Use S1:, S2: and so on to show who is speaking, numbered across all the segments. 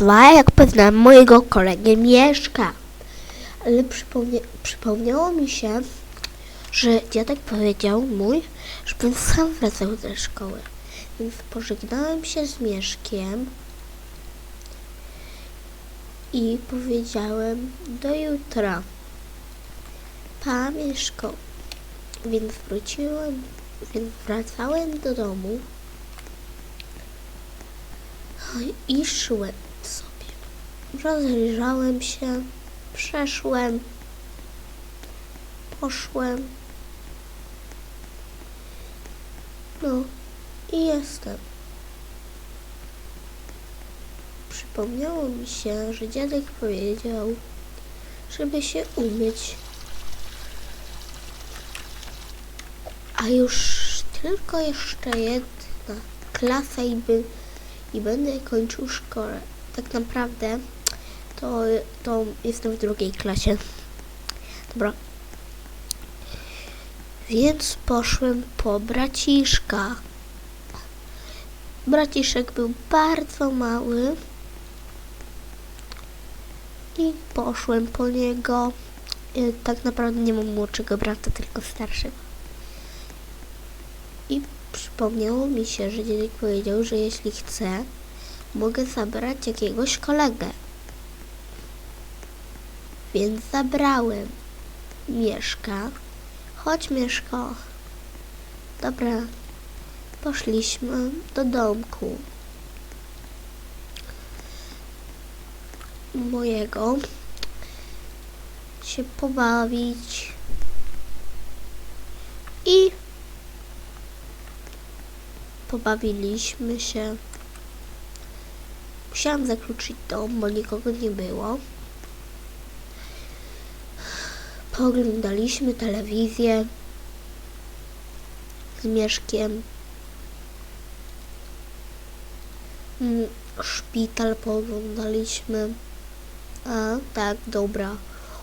S1: dwa, jak poznałem mojego kolegę Mieszka. Ale przypomnie, przypomniało mi się, że dziadek powiedział mój, żebym sam wracał ze szkoły. Więc pożegnałem się z Mieszkiem i powiedziałem do jutra. Pa Mieszko. Więc wróciłem, więc wracałem do domu i szłem. Rozejrzałem się, przeszłem, poszłem. No i jestem. Przypomniało mi się, że dziadek powiedział, żeby się umyć. A już tylko jeszcze jedna klasa i, by, i będę kończył szkołę. Tak naprawdę to, to jestem w drugiej klasie. Dobra. Więc poszłem po braciszka. Braciszek był bardzo mały. I poszłem po niego. Y, Tak naprawdę nie mam młodszego brata, tylko starszego. I przypomniało mi się, że dziadek powiedział, że jeśli chcę, mogę zabrać jakiegoś kolegę. Więc zabrałem Mieszka. Chodź, Mieszko. Dobra. Poszliśmy do domku mojego się pobawić i pobawiliśmy się. Musiałam zakluczyć dom, bo nikogo nie było. Pooglądaliśmy telewizję z Mieszkiem. Mm, Szpital pooglądaliśmy. A, tak, dobra.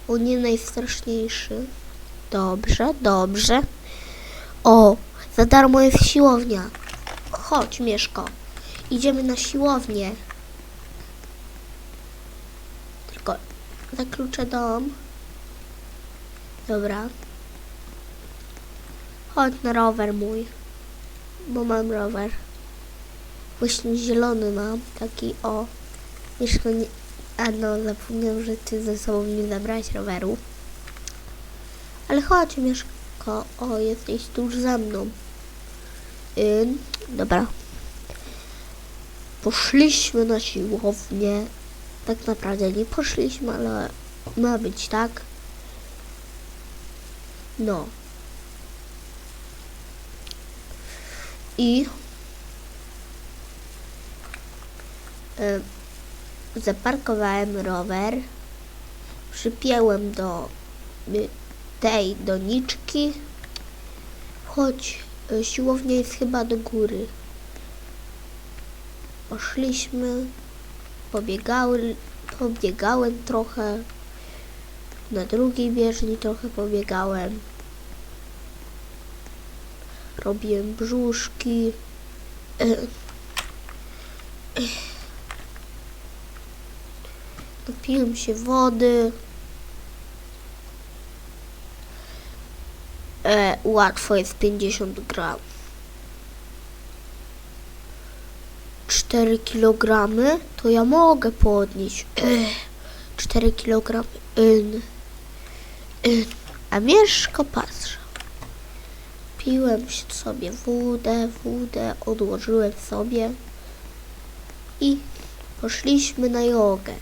S1: O nie najstraszniejszy. Dobrze, dobrze. O, za darmo jest siłownia. Chodź, Mieszko. Idziemy na siłownię. Tylko zakluczę dom. Dobra. Chodź na rower mój. Bo mam rower. Właśnie zielony mam. Taki o. Mieszko nie... A no, zapomniałem, że ty ze sobą nie zabrałeś roweru. Ale chodź, Mieszko. O, jesteś tuż za mną. Ym, dobra. Poszliśmy na siłownię. Tak naprawdę nie poszliśmy, ale ma być tak. No. I y, zaparkowałem rower, przypięłem do y, tej doniczki, choć y, siłownia jest chyba do góry. Poszliśmy, pobiegały, pobiegałem trochę, na drugiej bieżni trochę pobiegałem. Robiłem brzuszki. Napiłem się wody. E, łatwo jest 50 gram. 4 kilogramy to ja mogę podnieść. Ech, 4 kilogramy. Yn. A Mieszko patrz. Piłem sobie wódę, wódę, odłożyłem sobie i poszliśmy na jogę.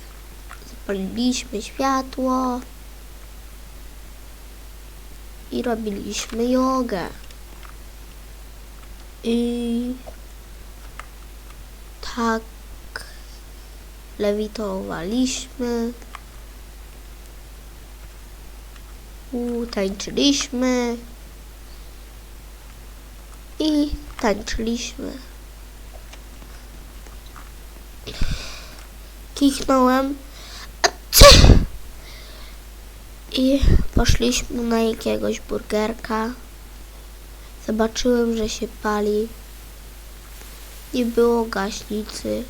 S1: Zapaliliśmy światło i robiliśmy jogę. I tak lewitowaliśmy. Tańczyliśmy i tańczyliśmy. Kichnąłem i poszliśmy na jakiegoś burgerka. Zobaczyłem, że się pali. Nie było gaśnicy.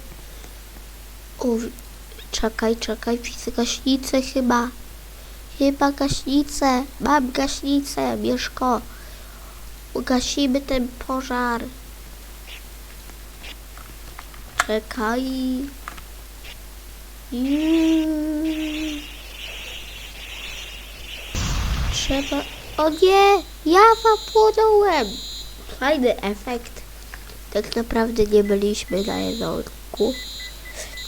S1: Uw- Czekaj, czekaj, widzę gaśnicę chyba. Chyba gaśnicę. Mam gaśnicę, Mieszko. Ugasimy ten pożar. Czekaj. Trzeba... O nie! Ja zapłonąłem! Fajny efekt. Tak naprawdę nie byliśmy na jedynku.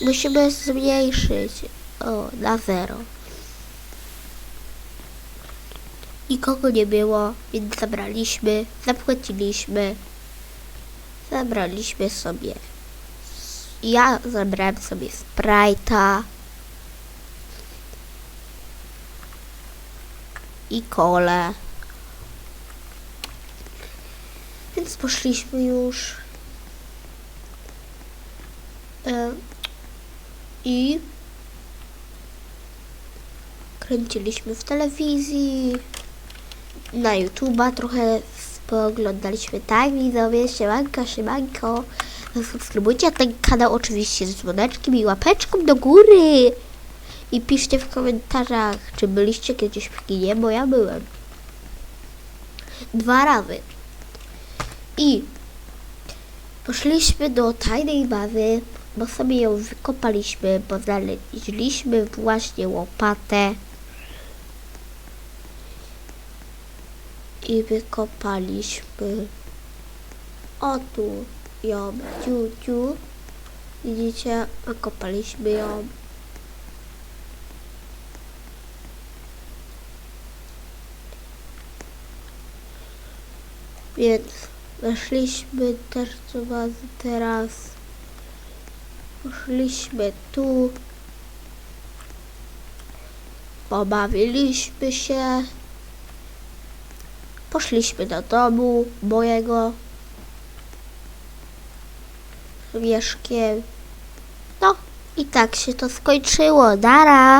S1: Musimy zmniejszyć o, na zero. Nikogo nie było, więc zabraliśmy, zapłaciliśmy. Zabraliśmy sobie. Ja zabrałem sobie Sprite'a. I kole. Więc poszliśmy już. E, I kręciliśmy w telewizji, na YouTube'a trochę spoglądaliśmy. Tak, widzowie, siemanko, siemanko. Subskrybujcie ten kanał oczywiście z dzwoneczkiem i łapeczką do góry. I piszcie w komentarzach, czy byliście kiedyś w kinie, bo ja byłem. Dwa razy. I poszliśmy do tajnej bazy, bo sobie ją wykopaliśmy, bo znaleźliśmy właśnie łopatę. I wykopaliśmy. O tu ją, ciu, ciu. Widzicie, wykopaliśmy ją. Więc weszliśmy też do bazy teraz. Poszliśmy tu. Pobawiliśmy się. Poszliśmy do domu mojego. Z Mieszkiem. No i tak się to skończyło. Dara!